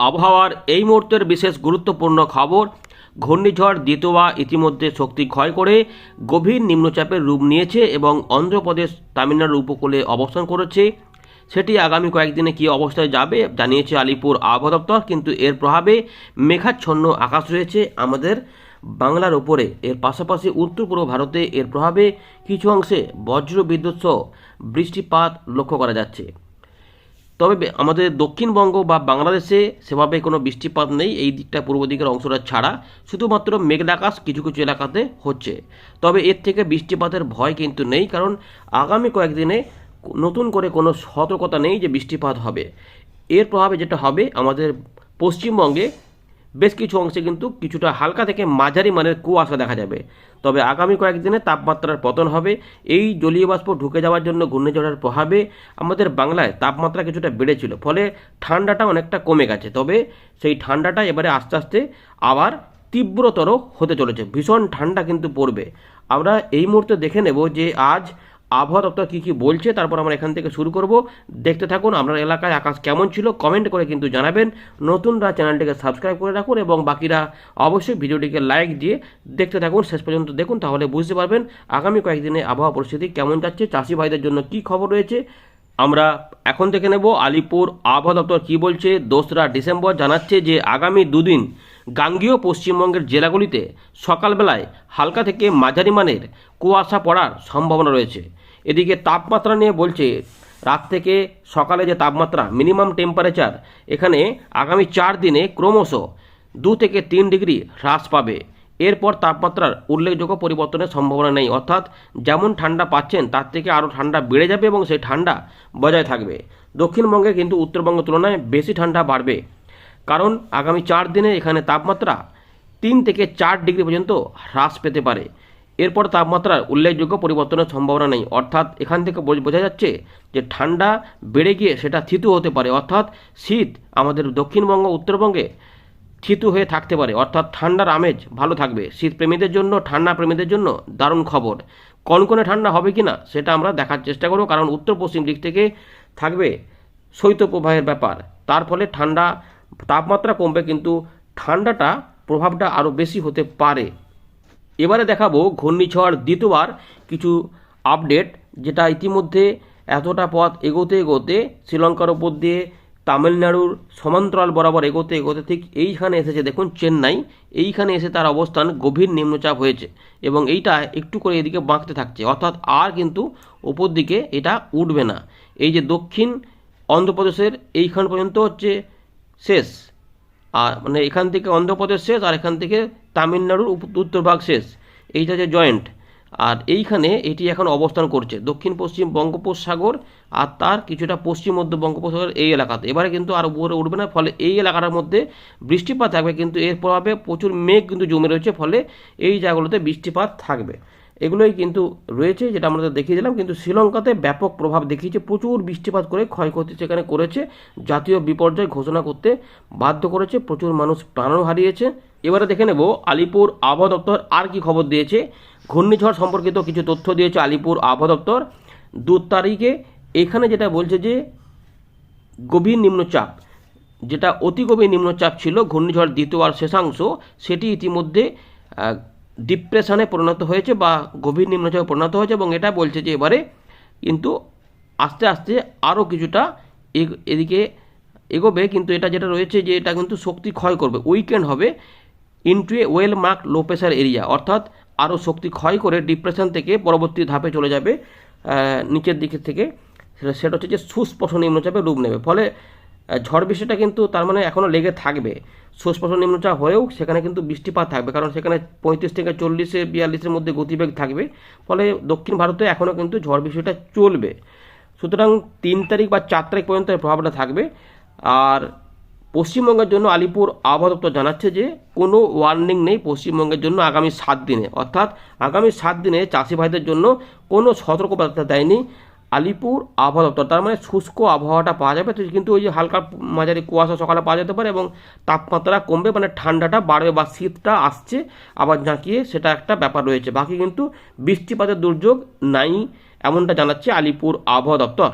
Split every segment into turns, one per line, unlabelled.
আবহাওয়ার এই মুহূর্তের বিশেষ গুরুত্বপূর্ণ খবর, ঘূর্ণিঝড় দিতোয়া ইতিমধ্যে শক্তি ক্ষয় করে গভীর নিম্নচাপের রূপ নিয়েছে এবং অন্ধ্রপ্রদেশ, তামিলনাড়ুর উপকূলে অবস্থান করেছে। সেটি আগামী কয়েকদিনে কী অবস্থায় যাবে জানিয়েছে আলিপুর আবহাওয়া দপ্তর, কিন্তু এর প্রভাবে মেঘাচ্ছন্ন আকাশ রয়েছে। আমাদের বাংলার ওপরে এর পাশাপাশি উত্তর পূর্ব ভারতে এর প্রভাবে কিছু অংশে বজ্র বিদ্যুৎ সহ বৃষ্টিপাত লক্ষ্য করা যাচ্ছে। তবে আমাদের দক্ষিণবঙ্গ বা বাংলাদেশে সেভাবে কোনো বৃষ্টিপাত নেই। এই দিকটা পূর্ব দিকের অংশটা ছাড়া। শুধুমাত্র মেঘলা আকাশ কিছু কিছু এলাকাতে হচ্ছে। তবে এর থেকে বৃষ্টিপাতের ভয় কিন্তু নেই, কারণ আগামী কয়েকদিনে নতুন করে কোনো সতর্কতা নেই যে বৃষ্টিপাত হবে। এর প্রভাবে যেটা হবে, আমাদের পশ্চিমবঙ্গে বেশ কিছু অংশে কিন্তু কিছুটা হালকা থেকে মাঝারি মানের কুয়াশা দেখা যাবে। তবে আগামী কয়েকদিনে তাপমাত্রার পতন হবে। এই জলীয় বাষ্প ঢুকে যাওয়ার জন্য ঘূর্ণিঝড়ের প্রভাবে আমাদের বাংলায় তাপমাত্রা কিছুটা বেড়েছিল, ফলে ঠান্ডাটা অনেকটা কমে গেছে। তবে সেই ঠান্ডাটা এবারে আস্তে আস্তে আবার তীব্রতর হতে চলেছে। ভীষণ ঠান্ডা কিন্তু পড়বে। আমরা এই মুহূর্তে দেখে নেব যে আজ আবহাওয়া দপ্তর কী কী বলছে, তারপর আমরা এখান থেকে শুরু করব। দেখতে থাকুন আপনার এলাকায় আকাশ কেমন ছিল কমেন্ট করে কিন্তু জানাবেন। নতুনরা চ্যানেলটিকে সাবস্ক্রাইব করে রাখুন এবং বাকিরা অবশ্যই ভিডিওটিকে লাইক দিয়ে দেখতে থাকুন। শেষ পর্যন্ত দেখুন, তাহলে বুঝতে পারবেন আগামী কয়েকদিনে আবহাওয়া পরিস্থিতি কেমন যাচ্ছে, চাষি ভাইদের জন্য কি খবর রয়েছে। আমরা এখন থেকে নেব আলিপুর আবহাওয়া দপ্তর কী বলছে, দোসরা ডিসেম্বর জানাচ্ছে যে আগামী দুদিন গাঙ্গীয় পশ্চিমবঙ্গের জেলাগুলিতে সকালবেলায় হালকা থেকে মাঝারি মানের কুয়াশা পড়ার সম্ভাবনা রয়েছে। এদিকে তাপমাত্রা নিয়ে বলছে, রাত থেকে সকালে যে তাপমাত্রা, মিনিমাম টেম্পারেচার এখানে আগামী চার দিনে ক্রমশ দু থেকে তিন ডিগ্রি হ্রাস পাবে। এরপর তাপমাত্রার উল্লেখযোগ্য পরিবর্তনের সম্ভাবনা নেই। অর্থাৎ যেমন ঠান্ডা পাচ্ছেন, তার থেকে আরও ঠান্ডা বেড়ে যাবে এবং সেই ঠান্ডা বজায় থাকবে। দক্ষিণবঙ্গে কিন্তু উত্তরবঙ্গের তুলনায় বেশি ঠান্ডা বাড়বে। কারণ আগামী চার দিনে এখানে তাপমাত্রা তিন থেকে চার ডিগ্রি পর্যন্ত হ্রাস পেতে পারে। এরপর তাপমাত্রার উল্লেখযোগ্য পরিবর্তনের সম্ভাবনা নেই। অর্থাৎ এখান থেকে বোঝ- যাচ্ছে যে ঠান্ডা বেড়ে গিয়ে সেটা থিতু হতে পারে। অর্থাৎ শীত আমাদের দক্ষিণবঙ্গ, উত্তরবঙ্গে থিতু হয়ে থাকতে পারে। অর্থাৎ ঠান্ডার আমেজ ভালো থাকবে। শীত প্রেমীদের জন্য ঠান্ডা প্রেমীদের জন্য দারুণ খবর। কনকনে ঠান্ডা হবে কি না সেটা আমরা দেখার চেষ্টা করব, কারণ উত্তর পশ্চিম দিক থেকে থাকবে শৈত্যপ্রবাহের ব্যাপার। তার ফলে ঠান্ডা তাপমাত্রা কমবে, কিন্তু ঠান্ডাটা প্রভাবটা আরও বেশি হতে পারে। এবারে দেখাবো ঘূর্ণিঝড় দ্বিতীয়বার কিছু আপডেট, যেটা ইতিমধ্যে এতটা পথ এগোতে এগোতে শ্রীলঙ্কার ওপর দিয়ে তামিলনাড়ুর সমান্তরাল বরাবর এগোতে এগোতে ঠিক এইখানে এসেছে। দেখুন, চেন্নাই, এইখানে এসে তার অবস্থান গভীর নিম্নচাপ হয়েছে এবং এইটা একটু করে এদিকে বাঁকতে থাকছে। অর্থাৎ আর কিন্তু ওপর দিকে এটা উঠবে না। এই যে দক্ষিণ অন্ধ্রপ্রদেশের এইখান পর্যন্ত হচ্ছে শেষ। আর মানে এখান থেকে অন্ধ্রপ্রদেশ শেষ, আর এখান থেকে তামিলনাড়ুর উপ- উত্তরভাগ শেষ। এইটা যে জয়েন্ট। আর এইখানে এটি এখন অবস্থান করছে। দক্ষিণ, পশ্চিম বঙ্গোপসাগর আর তার কিছুটা পশ্চিম মধ্য বঙ্গোপসাগর এই এলাকাতে। এবারে কিন্তু আর উপরে উঠবে না, ফলে এই এলাকাটার মধ্যে বৃষ্টিপাত থাকবে। কিন্তু এর প্রভাবে প্রচুর মেঘ কিন্তু জমে রয়েছে, ফলে এই জায়গাগুলোতে বৃষ্টিপাত থাকবে। এগুলোই কিন্তু রয়েছে, যেটা আমরা দেখিয়ে দিলাম। কিন্তু শ্রীলঙ্কাতে ব্যাপক প্রভাব দেখিয়েছে, প্রচুর বৃষ্টিপাত করে ক্ষয়ক্ষতি সেখানে করেছে, জাতীয় বিপর্যয় ঘোষণা করতে বাধ্য করেছে, প্রচুর মানুষ প্রাণও হারিয়েছে। এবারে দেখে নেব, আলিপুর আবহাওয়া দপ্তর আর কি খবর দিয়েছে? ঘূর্ণিঝড় সম্পর্কিত কিছু তথ্য দিয়েছে আলিপুর আবহাওয়া দপ্তর। দু তারিখে এখানে যেটা বলছে যে, গভীর নিম্নচাপ, যেটা অতি গভীর নিম্নচাপ ছিল, ঘূর্ণিঝড় দ্বিতীয়বার শেষাংশ, সেটি ইতিমধ্যে ডিপ্রেশনে পরিণত হয়েছে বা গভীর নিম্নচাপে পরিণত হয়েছে এবং এটা বলছে যে এবারে কিন্তু আস্তে আস্তে আরও কিছুটা এদিকে এগোবে। কিন্তু এটা যেটা রয়েছে যে এটা কিন্তু শক্তি ক্ষয় করবে। উইকেন্ড হবে into a well mark low pressure area অর্থাৎ আরও শক্তি ক্ষয় করে ডিপ্রেশন থেকে পরবর্তী ধাপে চলে যাবে নিচের দিকে থেকে। সেটা হচ্ছে যে সুস্পষ্ট নিম্নচাপে রূপ নেবে। ফলে ঝড় বৃষ্টিটা কিন্তু তার মানে এখনও লেগে থাকবে। সুস্পষ্ট নিম্নচাপ হয়েও সেখানে কিন্তু বৃষ্টিপাত থাকবে, কারণ সেখানে পঁয়ত্রিশ থেকে চল্লিশে বিয়াল্লিশের মধ্যে গতিবেগ থাকবে। ফলে দক্ষিণ ভারতে এখনও কিন্তু ঝড় বৃষ্টিটা চলবে। সুতরাং তিন তারিখ বা চার তারিখ পর্যন্ত এর প্রভাবটা থাকবে। আর পশ্চিমবঙ্গের জন্য আলিপুর আবহাওয়া দপ্তর জানাচ্ছে যে, কোনো ওয়ার্নিং নেই পশ্চিমবঙ্গের জন্য আগামী সাত দিনে। অর্থাৎ আগামী সাত দিনে চাষি ভাইদের জন্য কোনো সতর্কবার্তা দেয়নি। আলিপুর আবহাওয়া দপ্তর। তার মানে শুষ্ক আবহাওয়াটা পাওয়া যাবে, তো কিন্তু ওই যে হালকা মাঝারি কুয়াশা সকালে পাওয়া যেতে পারে এবং তাপমাত্রা কমবে মানে ঠান্ডাটা বাড়বে বা শীতটা আসছে, আবার ঝাঁকিয়ে সেটা একটা ব্যাপার রয়েছে। বাকি কিন্তু বৃষ্টিপাতের দুর্যোগ নাই, এমনটা জানাচ্ছে আলিপুর আবহাওয়া দপ্তর।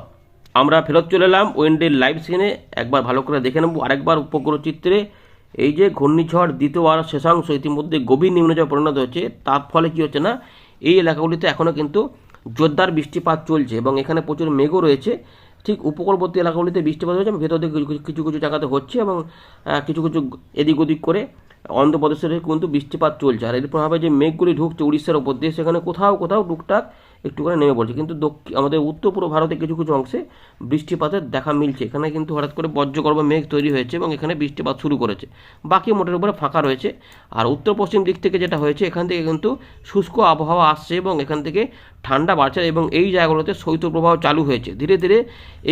আমরা ফেরত চলে এলাম ওয়েন্ডের লাইভ সিনে একবার ভালো করে দেখে নেব আরেকবার উপগ্রহ চিত্রে। এই যে ঘূর্ণিঝড় দ্বিতীয়বার শেষাংশ ইতিমধ্যে গভীর নিম্নচাপে পরিণত হচ্ছে, তার ফলে কি হচ্ছে না? এই এলাকাগুলিতে এখনও কিন্তু জোরদার বৃষ্টিপাত চলছে এবং এখানে প্রচুর মেঘও রয়েছে। ঠিক উপকূলবর্তী এলাকাগুলিতে বৃষ্টিপাত হয়েছে এবং ভেতর দিকে কিছু- কিছু জায়গাতে হচ্ছে এবং কিছু কিছু এদিক ওদিক করে অন্ধ্রপ্রদেশের কিন্তু বৃষ্টিপাত চলছে। আর এর প্রভাবে যে মেঘগুলি ঢুকছে উড়িষ্যার উপর দিয়ে, সেখানে কোথাও কোথাও টুকটাক একটু করে নেমে পড়ছে। কিন্তু দক্ষিণ, আমাদের উত্তর পূর্ব ভারতে কিছু কিছু অংশে বৃষ্টিপাতের দেখা মিলছে। এখানে কিন্তু হঠাৎ করে বজ্রগর্ভ মেঘ তৈরি হয়েছে এবং এখানে বৃষ্টিপাত শুরু করেছে। বাকি মোটের উপরে ফাঁকা রয়েছে। আর উত্তর পশ্চিম দিক থেকে যেটা হয়েছে, এখান থেকে কিন্তু শুষ্ক আবহাওয়া আসছে এবং এখান থেকে ঠান্ডা বাড়ছে এবং এই জায়গাগুলোতে শৈত্যপ্রবাহ চালু হয়েছে। ধীরে ধীরে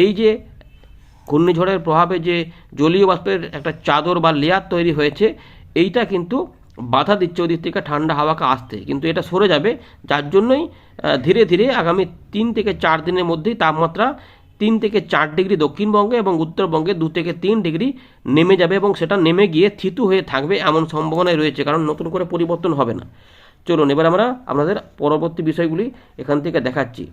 এই যে ঘূর্ণিঝড়ের প্রভাবে যে জলীয় বাষ্পের একটা চাদর বা লেয়ার তৈরি হয়েছে এইটা কিন্তু বাধা দিচ্ছে ওদিক থেকে ঠান্ডা হাওয়াকে আসতে। কিন্তু এটা সরে যাবে, যার জন্যই ধীরে ধীরে আগামী তিন থেকে চার দিনের মধ্যেই তাপমাত্রা তিন থেকে চার ডিগ্রি দক্ষিণবঙ্গে এবং উত্তরবঙ্গে দু থেকে তিন ডিগ্রি নেমে যাবে এবং সেটা নেমে গিয়ে থিতু হয়ে থাকবে এমন সম্ভাবনাই রয়েছে, কারণ নতুন করে পরিবর্তন হবে না। চলুন এবার আমরা আপনাদের পরবর্তী বিষয়গুলি এখান থেকে দেখাচ্ছি।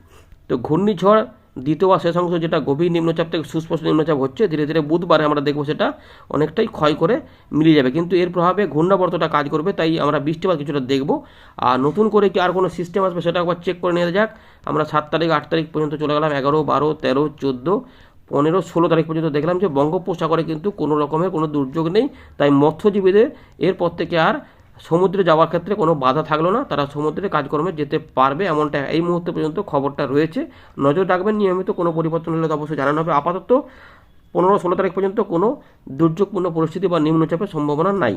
তো ঘূর্ণিঝড় দ্বিতীয় বা শেষ অংশ যেটা গভীর নিম্নচাপ থেকে সুস্পষ্ট নিম্নচাপ হচ্ছে, ধীরে ধীরে বুধবারে আমরা দেখব সেটা অনেকটাই ক্ষয় করে মিলিয়ে যাবে। কিন্তু এর প্রভাবে ঘূর্ণাবর্তটা কাজ করবে, তাই আমরা বৃষ্টিপাত কিছুটা দেখব। আর নতুন করে কি আর কোনো সিস্টেম আসবে সেটা একবার চেক করে নেওয়া যাক। আমরা সাত তারিখ, আট তারিখ পর্যন্ত চলে গেলাম, এগারো, বারো, তেরো, চোদ্দ, পনেরো, ষোলো তারিখ পর্যন্ত দেখলাম যে বঙ্গোপসাগরে কিন্তু কোনো রকমের কোনো দুর্যোগ নেই। তাই মৎস্যজীবীদের এরপর থেকে আর সমুদ্রে যাওয়ার ক্ষেত্রে কোনো বাধা থাকল না, তারা সমুদ্রে কাজকর্মে যেতে পারবে এমনটা এই মুহূর্তে পর্যন্ত খবরটা রয়েছে। নজর রাখবেন, নিয়মিত কোনো পরিবর্তন হলে অবশ্যই জানানো হবে। আপাতত পনেরো ষোলো তারিখ পর্যন্ত কোনো দুর্যোগপূর্ণ পরিস্থিতি বা নিম্নচাপের সম্ভাবনা নাই।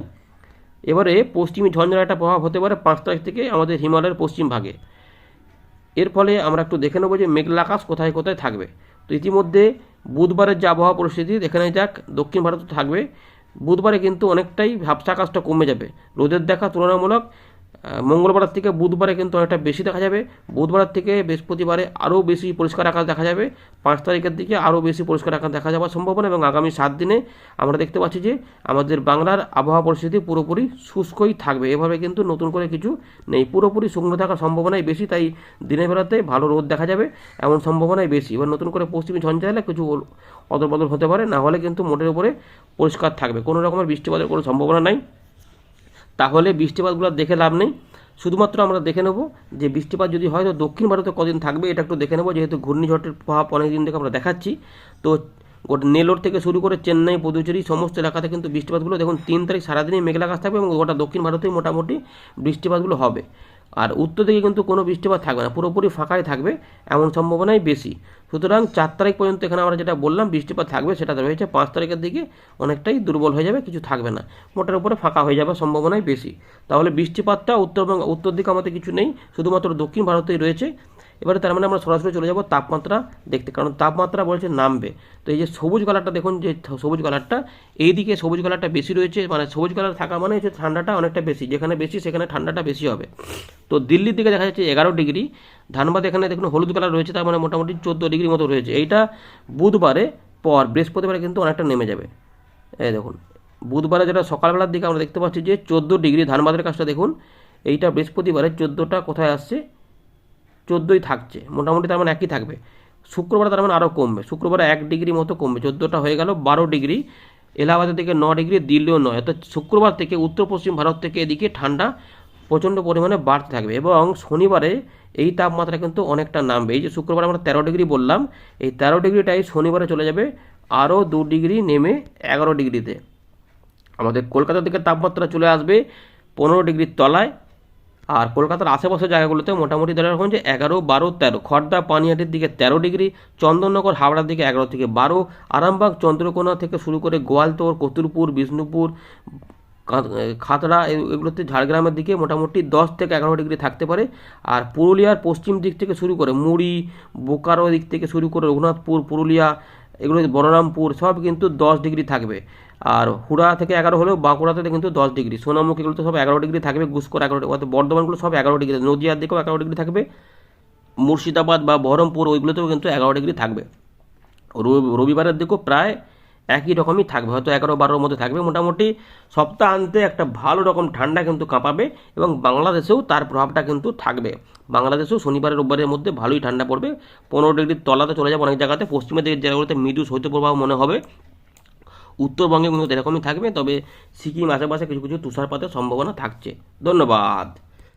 এবারে পশ্চিমী ঝঞ্ঝার একটা প্রভাব হতে পারে পাঁচ তারিখ থেকে আমাদের হিমালয়ের পশ্চিম ভাগে। এর ফলে আমরা একটু দেখে নেব যে মেঘলা আকাশ কোথায় কোথায় থাকবে। তো ইতিমধ্যে বুধবারের যে আবহাওয়া পরিস্থিতি এখানে যাক, দক্ষিণ ভারতে থাকবে। বুধবারে কিন্তু অনেকটাই ভাবসা আকাশটা কমে যাবে। রোদের দেখা তুলনামূলক আহ, মঙ্গলবারের থেকে বুধবারে কিন্তু অনেকটা বেশি দেখা যাবে। বুধবারের থেকে বৃহস্পতিবারে আরও বেশি পরিষ্কার আকাশ দেখা যাবে। পাঁচ তারিখের দিকে আরও বেশি পরিষ্কার আকাশ দেখা যাওয়ার সম্ভাবনা এবং আগামী সাত দিনে আমরা দেখতে পাচ্ছি যে আমাদের বাংলার আবহাওয়া পরিস্থিতি পুরোপুরি শুষ্কই থাকবে। এভাবে কিন্তু নতুন করে কিছু নেই। পুরোপুরি শুকনো থাকার সম্ভাবনাই বেশি তাই দিনের বেলাতে ভালো রোদ দেখা যাবে এমন সম্ভাবনাই বেশি। এবার নতুন করে পশ্চিমী ঝঞ্ঝা এলে কিছু অদল বদল হতে পারে না হলে কিন্তু মোটের উপরে পরিষ্কার থাকবে। কোনো রকমের বৃষ্টিপাতের কোনো সম্ভাবনা নাই। তাহলে বৃষ্টিপাতগুলো দেখে লাভ নেই। শুধুমাত্র আমরা দেখে নেব যে বৃষ্টিপাত যদি হয়, তো দক্ষিণ ভারতে কদিন থাকবে এটা একটু দেখে নেব। যেহেতু ঘূর্ণিঝড়ের প্রভাব অনেক দিন থেকে আমরা দেখাচ্ছি, তো গোটা নেলোর থেকে শুরু করে চেন্নাই, পুদুচেরি সমস্ত এলাকাতে কিন্তু বৃষ্টিপাতগুলো দেখুন, তিন তারিখ সারাদিনই মেঘলা আকাশ থাকবে এবং গোটা দক্ষিণ ভারতেই মোটামুটি বৃষ্টিপাতগুলো হবে। আর উত্তর দিকে কিন্তু কোনো বৃষ্টিপাত থাকবে না, পুরোপুরি ফাঁকাই থাকবে, এমন সম্ভাবনাই বেশি। সুতরাং চার তারিখ পর্যন্ত এখানে আমরা যেটা বললাম, বৃষ্টিপাত থাকবে, সেটা রয়েছে। পাঁচ তারিখের দিকে অনেকটাই দুর্বল হয়ে যাবে, কিছু থাকবে না। মোটের উপরে ফাঁকা হয়ে যাবে সম্ভাবনাই বেশি। তাহলে বৃষ্টিপাতটা উত্তরবঙ্গ উত্তর দিকে আমাদের কিছু নেই, শুধুমাত্র দক্ষিণ ভারতেই রয়েছে। এবারে তার মানে আমরা সরাসরি চলে যাব তাপমাত্রা দেখতে, কারণ তাপমাত্রা বলছে নামবে। তো এই যে সবুজ কালারটা দেখুন, যে সবুজ কালারটা, এইদিকে সবুজ কালারটা বেশি রয়েছে মানে সবুজ কালার থাকা মানে হচ্ছে ঠান্ডাটা অনেকটা বেশি, যেখানে বেশি সেখানে ঠান্ডাটা বেশি হবে। তো দিল্লির দিকে দেখা যাচ্ছে এগারো ডিগ্রি, ধানবাদ এখানে দেখুন হলুদ কালার রয়েছে, তার মানে মোটামুটি চোদ্দ ডিগ্রি মতো রয়েছে। এইটা বুধবারে পর, বৃহস্পতিবারে কিন্তু অনেকটা নেমে যাবে। এই দেখুন, বুধবারে যেটা সকালবেলার দিকে আমরা দেখতে পাচ্ছি যে চোদ্দ ডিগ্রি ধানবাদের কাজটা দেখুন, এইটা বৃহস্পতিবারে চোদ্দোটা কোথায় আসছে? চোদ্দোই থাকছে, মোটামুটি তার মানে একই থাকবে। শুক্রবার তার মানে আরও কমবে, শুক্রবার এক ডিগ্রি মতো কমবে, চোদ্দোটা হয়ে গেল, বারো ডিগ্রি, এলাহাবাদের থেকে ন ডিগ্রি, দিল্লিও নয়, অর্থাৎ শুক্রবার থেকে উত্তর পশ্চিম ভারত থেকে এদিকে ঠান্ডা প্রচণ্ড পরিমাণে বাড়তে থাকবে এবং শনিবারে এই তাপমাত্রা কিন্তু অনেকটা নামবে। এই যে শুক্রবার আমরা তেরো ডিগ্রি বললাম, এই তেরো ডিগ্রিটাই শনিবারে চলে যাবে, আরও দু ডিগ্রি নেমে এগারো ডিগ্রিতে। আমাদের কলকাতার দিকে তাপমাত্রা চলে আসবে পনেরো ডিগ্রির তলায় আর কলকাতার আশেপাশের জায়গাগুলোতে মোটামুটি ধরে রাখুন যে এগারো, বারো, তেরো খড়দা পানিহাটির দিকে তেরো ডিগ্রি, চন্দননগর, হাওড়ার দিকে এগারো থেকে বারো, আরামবাগ, চন্দ্রকোনা থেকে শুরু করে গোয়ালতোর, কতুরপুর, বিষ্ণুপুর খাতড়া এগুলোতে ঝাড়গ্রামের দিকে মোটামুটি দশ থেকে এগারো ডিগ্রি থাকতে পারে। আর পুরুলিয়ার পশ্চিম দিক থেকে শুরু করে মুড়ি, বোকারো দিক থেকে শুরু করে রঘুনাথপুর, পুরুলিয়া এগুলো বলরামপুর, সব কিন্তু দশ ডিগ্রি থাকবে। আর হুড়া থেকে এগারো হলেও বাঁকুড়াতে কিন্তু দশ ডিগ্রি। সোনামুখ এগুলোতে সব এগারো ডিগ্রি থাকবে গুসকর এগারো ডিগ্রি, অর্থাৎ বর্ধমানগুলো সব এগারো ডিগ্রি, নদিয়ার দিকেও এগারো ডিগ্রি থাকবে। মুর্শিদাবাদ বা বহরমপুর, ওইগুলোতেও কিন্তু এগারো ডিগ্রি থাকবে। রবি- রবিবারের দিকেও প্রায় একই রকমই থাকবে। হয়তো এগারো বারোর মধ্যে থাকবে। মোটামুটি সপ্তাহান্তে একটা ভালো রকম ঠান্ডা কিন্তু কাঁপাবে এবং বাংলাদেশেও তার প্রভাবটা কিন্তু থাকবে। বাংলাদেশেও শনিবার, রোববারের মধ্যে ভালোই ঠান্ডা পড়বে। পনেরো ডিগ্রির তলাতে চলে যাবে অনেক জায়গাতে। পশ্চিমের দিকের জায়গাগুলোতে মৃদু শৈত্যপ্রবাহ মনে হবে। উত্তরবঙ্গে কিন্তু এরকমই থাকবে। তবে সিকিম আশেপাশে কিছু কিছু তুষারপাতের সম্ভাবনা থাকছে। ধন্যবাদ।